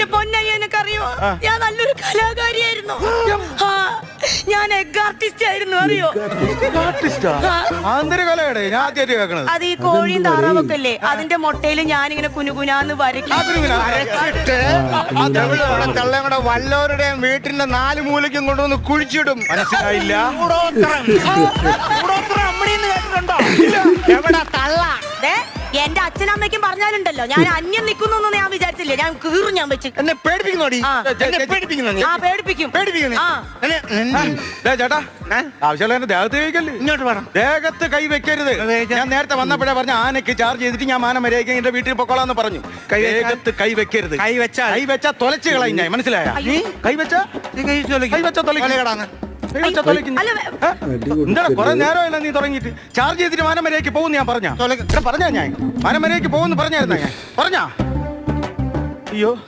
എന്റെ പൊന്നയ്യ അറിയോ ഞാൻ നല്ലൊരു കലാകാരിയായിരുന്നു. ഞാൻ എഗ് ആർട്ടിസ്റ്റ് ആയിരുന്നു അറിയോ? ആർട്ടിസ്റ്റാ ആന്തരിക കലയുടെ? ഞാൻ ആദ്യമായിട്ട് കേൾക്കണത്. അത് ഈ കോഴിയും താറാവൊക്കെ അല്ലേ അതിന്റെ മുട്ടയിൽ ഞാനിങ്ങനെ കുനുകുനാന്ന് വരയ്ക്കും. വല്ലവരുടെയും വീട്ടിന്റെ നാല് മൂലയ്ക്കും കൊണ്ടുവന്ന് കുഴിച്ചിടും. മനസ്സിലായില്ല? കേട്ടിട്ടുണ്ടോ? എവിടെ തള്ള? ദേ, എന്റെ അച്ഛനമ്മയ്ക്കും പറഞ്ഞാലുണ്ടല്ലോ ഞാൻ അന്യം നിൽക്കുന്നു ഞാൻ വിചാരിച്ചില്ലേ? ഞാൻ കീറും ഞാൻ വെച്ച്. എന്നെ പേടിപ്പിക്കുന്നോടി? എന്നെ പേടിപ്പിക്കുന്നോ നീ? ആ പേടിപ്പിക്കും. പേടിപ്പിക്കുന്നേ ആ. എന്നെ- ദേ ചേട്ടാ? ആവശ്യമുള്ള എന്റെ ദേഹത്ത് കഴിക്കല്ലേ ഇങ്ങോട്ട് വേണം. ദേഹത്ത് കൈ വെക്കരുത്. ഞാൻ നേരത്തെ വന്നപ്പോഴേ പറഞ്ഞ ആനയ്ക്ക് ചാർജ് ചെയ്തിട്ട് ഞാൻ മാനം വരെയൊക്കെ എന്റെ വീട്ടിൽ പൊക്കോളാന്ന് പറഞ്ഞു. കൈ ദേഹത്ത് കൈ വെക്കരുത്. കൈ വെച്ചാൽ. കൈ വെച്ചാ തൊലച്ച് കളയും ഞാൻ മനസ്സിലായ? അയ്യോ. കൈ വെച്ചാ? നീ കൈ വെച്ചാ. കൈ വെച്ചാ തൊലയ്ക്കും. എന്താണ് കുറെ നേരമല്ല നീ തുടങ്ങിയിട്ട്? ചാർജ് ചെയ്തിട്ട് മാനം വരെയൊക്കെ പോകുന്നു ഞാൻ പറഞ്ഞ. പറഞ്ഞാ ഞാൻ. മാനം വരെയൊക്കെ പോകുന്നു പറഞ്ഞായിരുന്ന ഞാൻ. പറഞ്ഞാ. അയ്യോ.